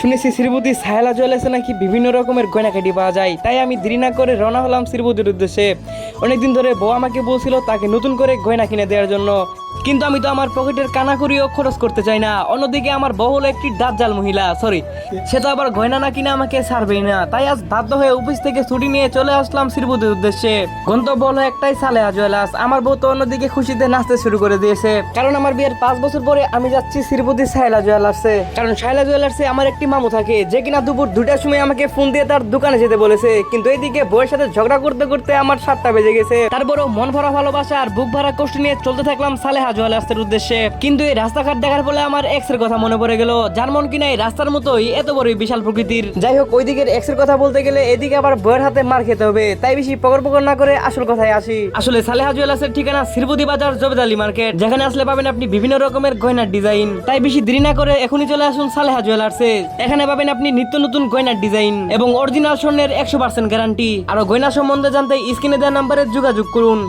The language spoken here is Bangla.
শুনেছি শ্রীপতি সাহেলা জুয়েলার্সে নাকি বিভিন্ন রকমের গয়নাকাটি পাওয়া যায়। তাই আমি দেরি না করে রওনা হলাম শ্রীপতির উদ্দেশ্যে। অনেকদিন ধরে বউ আমাকে বলছিল তাকে নতুন করে গয়না কিনে দেওয়ার জন্য। কিন্তু আমি তো আমার পকেটের কানাকড়িও খরচ করতে চাই না। অন্যদিকে আমার বউ হলো একটি দাজ্জাল মহিলা সরি সে তো আবার গয়না না কিনে আমাকে ছাড়বেই না। তাই আজ বাধ্য হয়ে অফিস থেকে ছুটি নিয়ে চলে আসলাম শ্রীবতীর উদ্দেশ্যে। গন্তব্য হলো একটাই সালেহা জুয়েলার্স আমার বউ তো অন্যদিকে খুশিতে নাচতে শুরু করে দিয়েছে। কারণ আমার বিয়ের পাঁচ বছর পরে আমি যাচ্ছি শ্রীপতি সাহেলা জুয়েলার্সে কারণ সাহেলা জুয়েলার্সে আমার একটি মামু থাকে, যে কিনা দুপুর দুটার সময় আমাকে ফোন দিয়ে তার দোকানে যেতে বলেছে। কিন্তু এইদিকে বউয়ের সাথে ঝগড়া করতে করতে আমার সাতটা বেজে গেছে। তারপরও মন ভরা ভালোবাসা আর বুক ভরা কষ্ট নিয়ে চলতে থাকলাম সালেহা জুয়েলার্সের উদ্দেশ্যে। কিন্তু এই রাস্তাঘাট দেখার ফলে আমার এক্সের কথা মনে পড়ে গেল। যার মন কিনা এই রাস্তার মতোই এত বড় বিশাল প্রকৃতির। যাই হোক ওই দিকের এক্সের কথা বলতে গেলে এদিকে আবার বউয়ের হাতে মার খেতে হবে। তাই বেশি পকর পকর না করে আসল কথায় আসি। আসলে সালেহা জুয়েলার্সের ঠিকানা শ্রীপতি বাজার জবেদালি মার্কেট। যেখানে আসলে পাবেন আপনি বিভিন্ন রকমের গয়নার ডিজাইন। তাই বেশি দেরি না করে এখনই চলে আসুন সালেহা জুয়েলার্সে এখানে পাবেন আপনি নিত্য নতুন গয়নার ডিজাইন এবং অরিজিনাল স্বর্ণের একশো পার্সেন্ট গ্যারান্টি আরও গয়না সম্বন্ধে জানতে স্ক্রিনে দেওয়া নাম্বারে যোগাযোগ করুন।